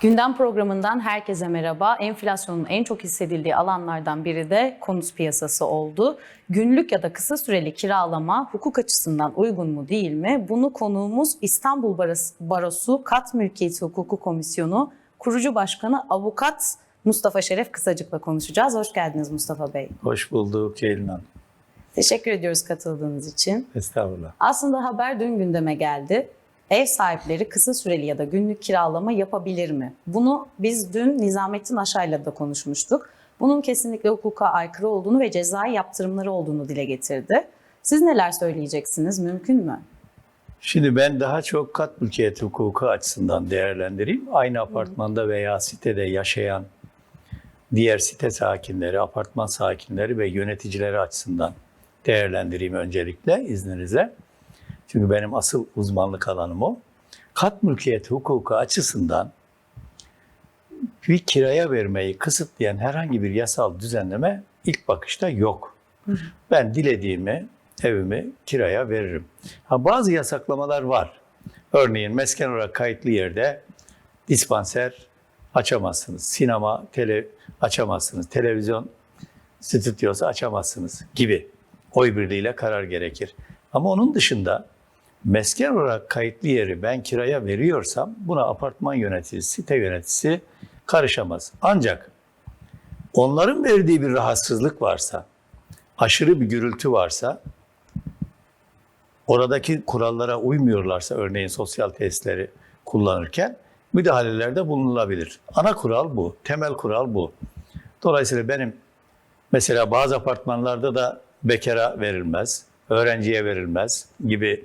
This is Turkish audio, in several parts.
Gündem programından herkese merhaba. Enflasyonun en çok hissedildiği alanlardan biri de konut piyasası oldu. Günlük ya da kısa süreli kiralama hukuk açısından uygun mu değil mi? Bunu konuğumuz İstanbul Barosu, Kat Mülkiyeti Hukuku Komisyonu kurucu başkanı avukat Mustafa Şeref Kısacık'la konuşacağız. Hoş geldiniz Mustafa Bey. Hoş bulduk Ceylin Hanım. Teşekkür ediyoruz katıldığınız için. Estağfurullah. Aslında haber dün gündeme geldi. Ev sahipleri kısa süreli ya da günlük kiralama yapabilir mi? Bunu biz dün Nizamettin Aşay'la da konuşmuştuk. Bunun kesinlikle hukuka aykırı olduğunu ve cezai yaptırımları olduğunu dile getirdi. Siz neler söyleyeceksiniz? Mümkün mü? Şimdi ben daha çok kat mülkiyet hukuku açısından değerlendireyim. Aynı apartmanda veya sitede yaşayan diğer site sakinleri, apartman sakinleri ve yöneticileri açısından değerlendireyim öncelikle izninizle. Çünkü benim asıl uzmanlık alanım o. Kat mülkiyet hukuku açısından bir kiraya vermeyi kısıtlayan herhangi bir yasal düzenleme ilk bakışta yok. Ben dilediğimi evimi kiraya veririm. Ha, bazı yasaklamalar var. Örneğin mesken olarak kayıtlı yerde dispanser açamazsınız. Sinema, tele açamazsınız. Televizyon stüdyosu açamazsınız gibi. Oy birliğiyle karar gerekir. Ama onun dışında mesken olarak kayıtlı yeri ben kiraya veriyorsam buna apartman yöneticisi, site yöneticisi karışamaz. Ancak onların verdiği bir rahatsızlık varsa, aşırı bir gürültü varsa, oradaki kurallara uymuyorlarsa örneğin sosyal tesisleri kullanırken müdahalelerde bulunulabilir. Ana kural bu, temel kural bu. Dolayısıyla benim mesela bazı apartmanlarda da bekara verilmez, öğrenciye verilmez gibi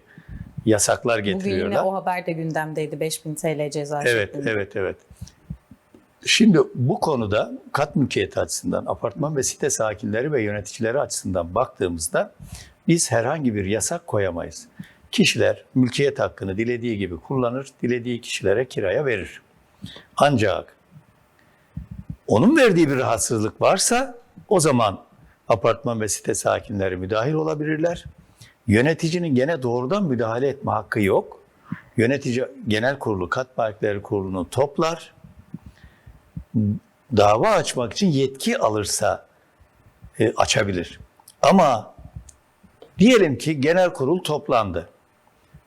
yasaklar Bugün getiriyorlar. yine o haber de gündemdeydi. 5000 TL ceza Evet, şeklinde. evet, evet. Şimdi bu konuda kat mülkiyeti açısından, apartman ve site sakinleri ve yöneticileri açısından baktığımızda biz herhangi bir yasak koyamayız. Kişiler mülkiyet hakkını dilediği gibi kullanır, dilediği kişilere kiraya verir. Ancak onun verdiği bir rahatsızlık varsa o zaman apartman ve site sakinleri müdahil olabilirler. Yöneticinin gene doğrudan müdahale etme hakkı yok. Yönetici genel kurulu, kat maliyeleri kurulunu toplar. Dava açmak için yetki alırsa e, açabilir. Ama diyelim ki genel kurul toplandı.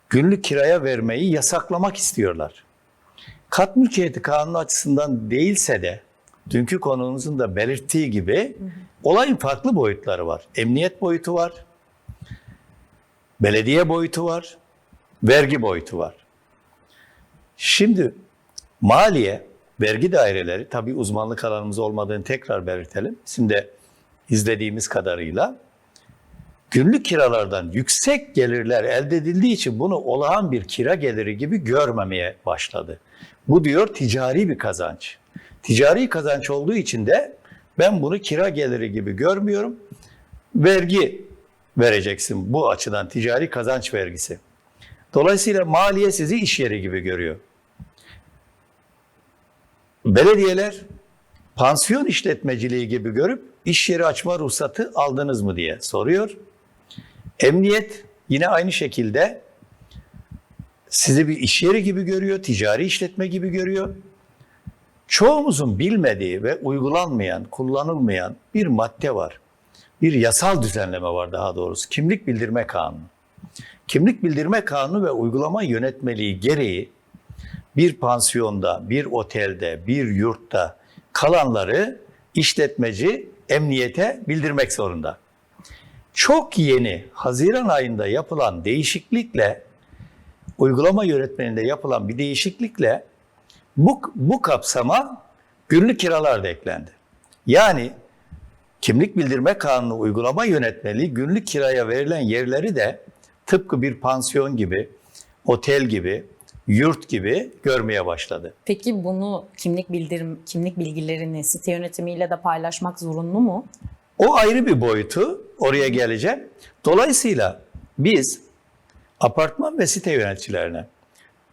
Günlük kiraya vermeyi yasaklamak istiyorlar. Kat mülkiyeti kanunu açısından değilse de dünkü konumuzun da belirttiği gibi olayın farklı boyutları var. Emniyet boyutu var, belediye boyutu var, vergi boyutu var. Şimdi maliye, vergi daireleri tabii uzmanlık alanımız olmadığını tekrar belirtelim. Şimdi izlediğimiz kadarıyla günlük kiralardan yüksek gelirler elde edildiği için bunu olağan bir kira geliri gibi görmemeye başladı. Bu diyor ticari bir kazanç. Ticari kazanç olduğu için de ben bunu kira geliri gibi görmüyorum. Vergi vereceksin bu açıdan ticari kazanç vergisi. Dolayısıyla maliye sizi iş yeri gibi görüyor. Belediyeler pansiyon işletmeciliği gibi görüp iş yeri açma ruhsatı aldınız mı diye soruyor. Emniyet yine aynı şekilde sizi bir iş yeri gibi görüyor, ticari işletme gibi görüyor. Çoğumuzun bilmediği ve uygulanmayan, kullanılmayan bir madde var. Bir yasal düzenleme var daha doğrusu. Kimlik bildirme kanunu. Kimlik bildirme kanunu ve uygulama yönetmeliği gereği bir pansiyonda, bir otelde, bir yurtta kalanları işletmeci emniyete bildirmek zorunda. Çok yeni Haziran ayında yapılan değişiklikle uygulama yönetmeninde yapılan bir değişiklikle bu, bu kapsama günlük kiralar da eklendi. Yani kimlik bildirme kanunu uygulama yönetmeliği günlük kiraya verilen yerleri de tıpkı bir pansiyon gibi, otel gibi, yurt gibi görmeye başladı. Peki bunu kimlik bildirim kimlik bilgilerini site yönetimiyle de paylaşmak zorunlu mu? O ayrı bir boyutu. Oraya geleceğim. Dolayısıyla biz apartman ve site yöneticilerine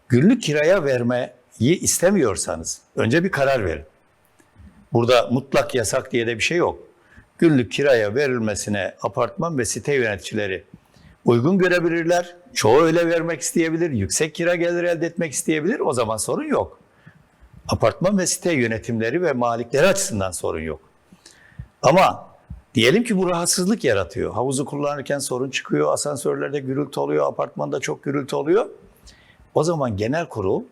günlük kiraya vermeyi istemiyorsanız önce bir karar verin. Burada mutlak yasak diye de bir şey yok. Günlük kiraya verilmesine apartman ve site yöneticileri uygun görebilirler. Çoğu öyle vermek isteyebilir. Yüksek kira gelir elde etmek isteyebilir. O zaman sorun yok. Apartman ve site yönetimleri ve malikleri açısından sorun yok. Ama diyelim ki bu rahatsızlık yaratıyor. Havuzu kullanırken sorun çıkıyor, asansörlerde gürültü oluyor, apartmanda çok gürültü oluyor. O zaman genel kurul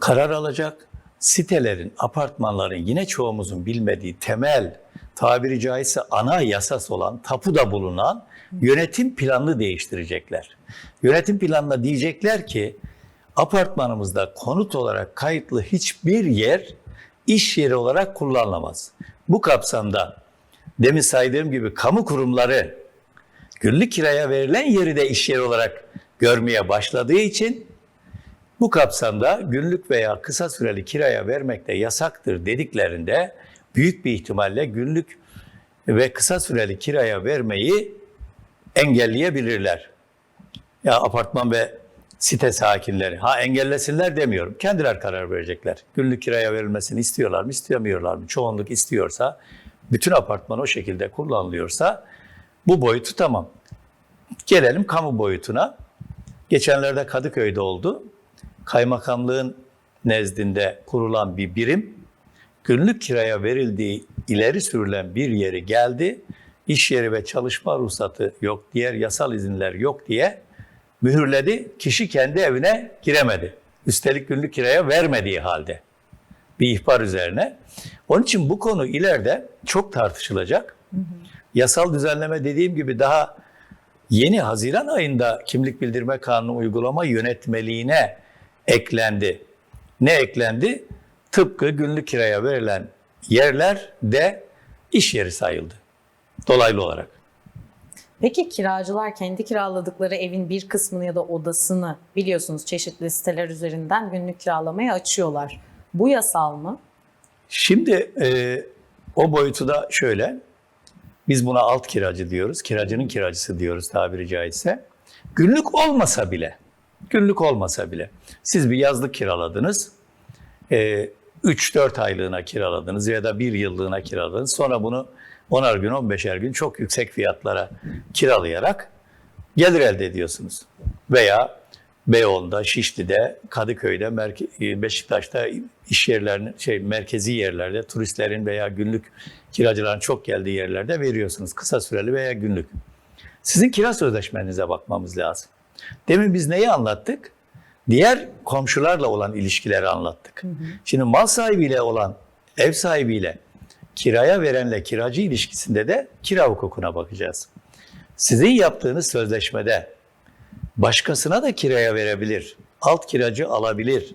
karar alacak. Sitelerin, apartmanların yine çoğumuzun bilmediği temel tabiri caizse ana yasas olan tapuda bulunan yönetim planını değiştirecekler. Yönetim planına diyecekler ki apartmanımızda konut olarak kayıtlı hiçbir yer iş yeri olarak kullanılamaz. Bu kapsamda demin saydığım gibi kamu kurumları günlük kiraya verilen yeri de iş yeri olarak görmeye başladığı için bu kapsamda günlük veya kısa süreli kiraya vermek de yasaktır dediklerinde büyük bir ihtimalle günlük ve kısa süreli kiraya vermeyi engelleyebilirler. Ya apartman ve site sakinleri. Ha engellesinler demiyorum. Kendiler karar verecekler. Günlük kiraya verilmesini istiyorlar mı, istemiyorlar mı? Çoğunluk istiyorsa, bütün apartman o şekilde kullanılıyorsa bu boyutu tamam. Gelelim kamu boyutuna. Geçenlerde Kadıköy'de oldu. Kaymakamlığın nezdinde kurulan bir birim günlük kiraya verildiği ileri sürülen bir yeri geldi. İş yeri ve çalışma ruhsatı yok, diğer yasal izinler yok diye mühürledi. Kişi kendi evine giremedi. Üstelik günlük kiraya vermediği halde bir ihbar üzerine. Onun için bu konu ileride çok tartışılacak. Yasal düzenleme dediğim gibi daha yeni Haziran ayında kimlik bildirme kanunu uygulama yönetmeliğine eklendi. Ne eklendi? Tıpkı günlük kiraya verilen yerler de iş yeri sayıldı. Dolaylı olarak. Peki kiracılar kendi kiraladıkları evin bir kısmını ya da odasını biliyorsunuz çeşitli siteler üzerinden günlük kiralamaya açıyorlar. Bu yasal mı? Şimdi e, o boyutu da şöyle. Biz buna alt kiracı diyoruz. Kiracının kiracısı diyoruz tabiri caizse. Günlük olmasa bile, günlük olmasa bile siz bir yazlık kiraladınız. E, 3-4 aylığına kiraladınız ya da bir yıllığına kiraladınız. Sonra bunu 10'ar gün, 15'er gün çok yüksek fiyatlara kiralayarak gelir elde ediyorsunuz. Veya Beyoğlu'nda, Şişli'de, Kadıköy'de, Merke- Beşiktaş'ta iş yerlerinin şey merkezi yerlerde turistlerin veya günlük kiracıların çok geldiği yerlerde veriyorsunuz kısa süreli veya günlük. Sizin kira sözleşmenize bakmamız lazım. Demin biz neyi anlattık? Diğer komşularla olan ilişkileri anlattık. Şimdi mal sahibiyle olan ev sahibiyle kiraya verenle kiracı ilişkisinde de kira hukukuna bakacağız. Sizin yaptığınız sözleşmede başkasına da kiraya verebilir, alt kiracı alabilir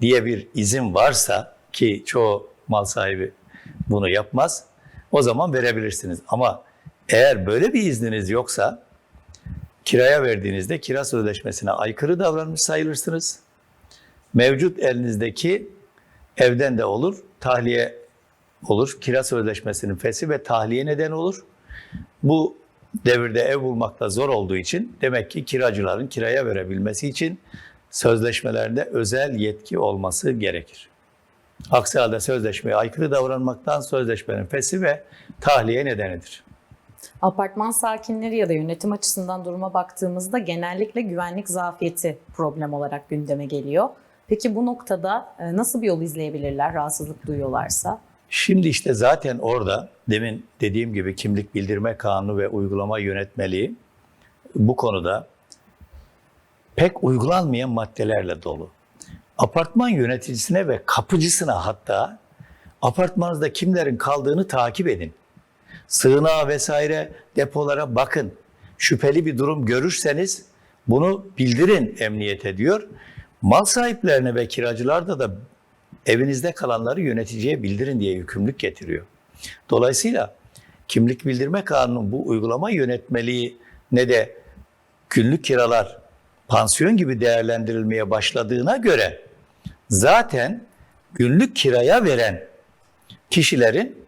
diye bir izin varsa ki çoğu mal sahibi bunu yapmaz, o zaman verebilirsiniz. Ama eğer böyle bir izniniz yoksa kiraya verdiğinizde kira sözleşmesine aykırı davranmış sayılırsınız. Mevcut elinizdeki evden de olur, tahliye olur. Kira sözleşmesinin fesi ve tahliye neden olur. Bu devirde ev bulmakta zor olduğu için demek ki kiracıların kiraya verebilmesi için sözleşmelerinde özel yetki olması gerekir. Aksi halde sözleşmeye aykırı davranmaktan sözleşmenin fesi ve tahliye nedenidir. Apartman sakinleri ya da yönetim açısından duruma baktığımızda genellikle güvenlik zafiyeti problem olarak gündeme geliyor. Peki bu noktada e, nasıl bir yol izleyebilirler rahatsızlık duyuyorlarsa? Şimdi işte zaten orada demin dediğim gibi kimlik bildirme kanunu ve uygulama yönetmeliği bu konuda pek uygulanmayan maddelerle dolu. Apartman yöneticisine ve kapıcısına hatta apartmanınızda kimlerin kaldığını takip edin. Sığınağa vesaire depolara bakın. Şüpheli bir durum görürseniz bunu bildirin emniyete diyor. Mal sahiplerine ve kiracılarda da evinizde kalanları yöneticiye bildirin diye yükümlülük getiriyor. Dolayısıyla kimlik bildirme kanunu bu uygulama yönetmeliği ne de günlük kiralar pansiyon gibi değerlendirilmeye başladığına göre zaten günlük kiraya veren kişilerin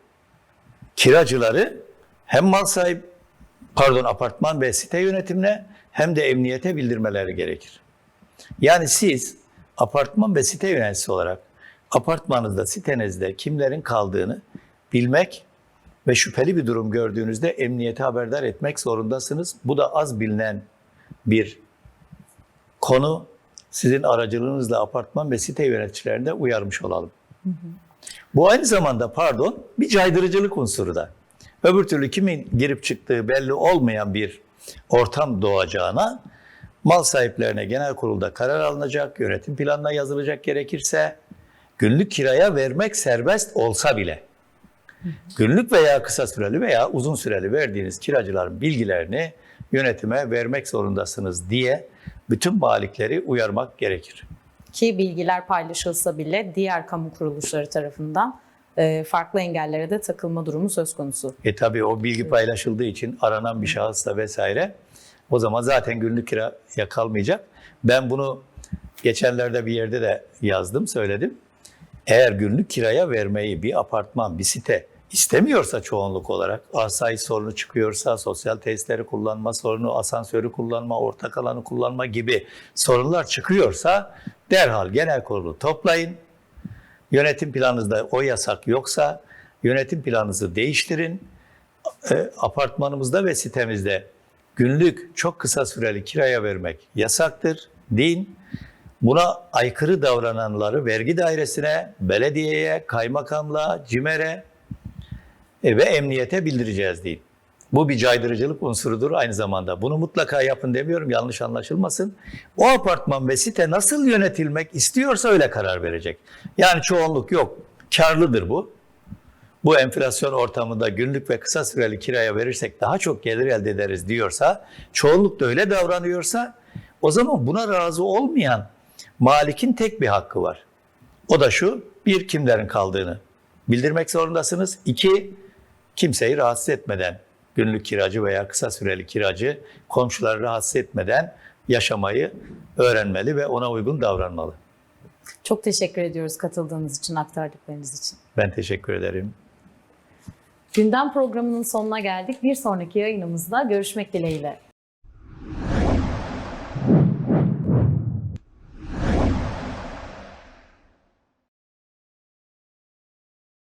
kiracıları hem mal sahibi pardon apartman ve site yönetimine hem de emniyete bildirmeleri gerekir. Yani siz apartman ve site yöneticisi olarak apartmanınızda, sitenizde kimlerin kaldığını bilmek ve şüpheli bir durum gördüğünüzde emniyete haberdar etmek zorundasınız. Bu da az bilinen bir konu. sizin aracılığınızla apartman ve site yöneticilerine de uyarmış olalım. Bu aynı zamanda pardon bir caydırıcılık unsuru da. Öbür türlü kimin girip çıktığı belli olmayan bir ortam doğacağına mal sahiplerine genel kurulda karar alınacak, yönetim planına yazılacak gerekirse günlük kiraya vermek serbest olsa bile günlük veya kısa süreli veya uzun süreli verdiğiniz kiracıların bilgilerini yönetime vermek zorundasınız diye bütün malikleri uyarmak gerekir. Ki bilgiler paylaşılsa bile diğer kamu kuruluşları tarafından e, farklı engellere de takılma durumu söz konusu. E tabii o bilgi paylaşıldığı için aranan bir şahısla vesaire o zaman zaten günlük kiraya kalmayacak. Ben bunu geçenlerde bir yerde de yazdım, söyledim. Eğer günlük kiraya vermeyi bir apartman, bir site istemiyorsa çoğunluk olarak, asayiş sorunu çıkıyorsa, sosyal tesisleri kullanma sorunu, asansörü kullanma, ortak alanı kullanma gibi sorunlar çıkıyorsa derhal genel kurulu toplayın. Yönetim planınızda o yasak yoksa yönetim planınızı değiştirin. E, apartmanımızda ve sitemizde günlük çok kısa süreli kiraya vermek yasaktır. Din buna aykırı davrananları vergi dairesine, belediyeye, kaymakamlığa, CİMER'e ve emniyete bildireceğiz deyin. Bu bir caydırıcılık unsurudur aynı zamanda. Bunu mutlaka yapın demiyorum yanlış anlaşılmasın. O apartman ve site nasıl yönetilmek istiyorsa öyle karar verecek. Yani çoğunluk yok. Karlıdır bu. Bu enflasyon ortamında günlük ve kısa süreli kiraya verirsek daha çok gelir elde ederiz diyorsa, çoğunluk da öyle davranıyorsa o zaman buna razı olmayan malikin tek bir hakkı var. O da şu, bir kimlerin kaldığını bildirmek zorundasınız. İki, kimseyi rahatsız etmeden, günlük kiracı veya kısa süreli kiracı komşuları rahatsız etmeden yaşamayı öğrenmeli ve ona uygun davranmalı. Çok teşekkür ediyoruz katıldığınız için, aktardıklarınız için. Ben teşekkür ederim. Gündem programının sonuna geldik. Bir sonraki yayınımızda görüşmek dileğiyle.